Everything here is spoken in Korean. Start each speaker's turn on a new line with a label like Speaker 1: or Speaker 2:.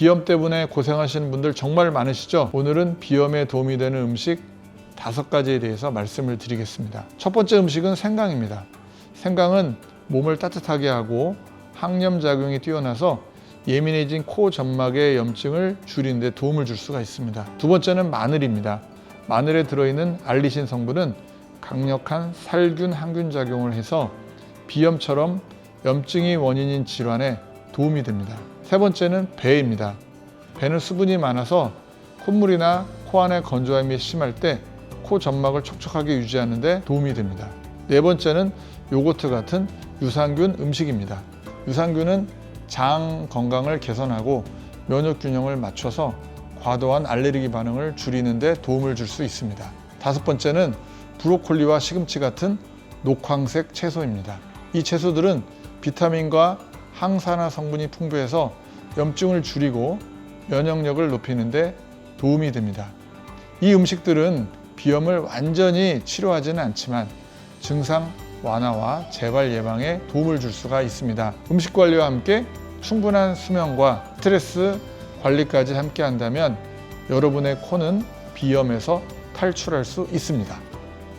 Speaker 1: 비염 때문에 고생하시는 분들 정말 많으시죠? 오늘은 비염에 도움이 되는 음식 다섯 가지에 대해서 말씀을 드리겠습니다. 첫 번째 음식은 생강입니다. 생강은 몸을 따뜻하게 하고 항염 작용이 뛰어나서 예민해진 코 점막의 염증을 줄이는 데 도움을 줄 수가 있습니다. 두 번째는 마늘입니다. 마늘에 들어있는 알리신 성분은 강력한 살균 항균 작용을 해서 비염처럼 염증이 원인인 질환에 도움이 됩니다. 세 번째는 배입니다. 배는 수분이 많아서 콧물이나 코 안의 건조함이 심할 때 코 점막을 촉촉하게 유지하는 데 도움이 됩니다. 네 번째는 요거트 같은 유산균 음식입니다. 유산균은 장 건강을 개선하고 면역 균형을 맞춰서 과도한 알레르기 반응을 줄이는 데 도움을 줄 수 있습니다. 다섯 번째는 브로콜리와 시금치 같은 녹황색 채소입니다. 이 채소들은 비타민과 항산화 성분이 풍부해서 염증을 줄이고 면역력을 높이는 데 도움이 됩니다. 이 음식들은 비염을 완전히 치료하지는 않지만 증상 완화와 재발 예방에 도움을 줄 수가 있습니다. 음식 관리와 함께 충분한 수면과 스트레스 관리까지 함께 한다면 여러분의 코는 비염에서 탈출할 수 있습니다.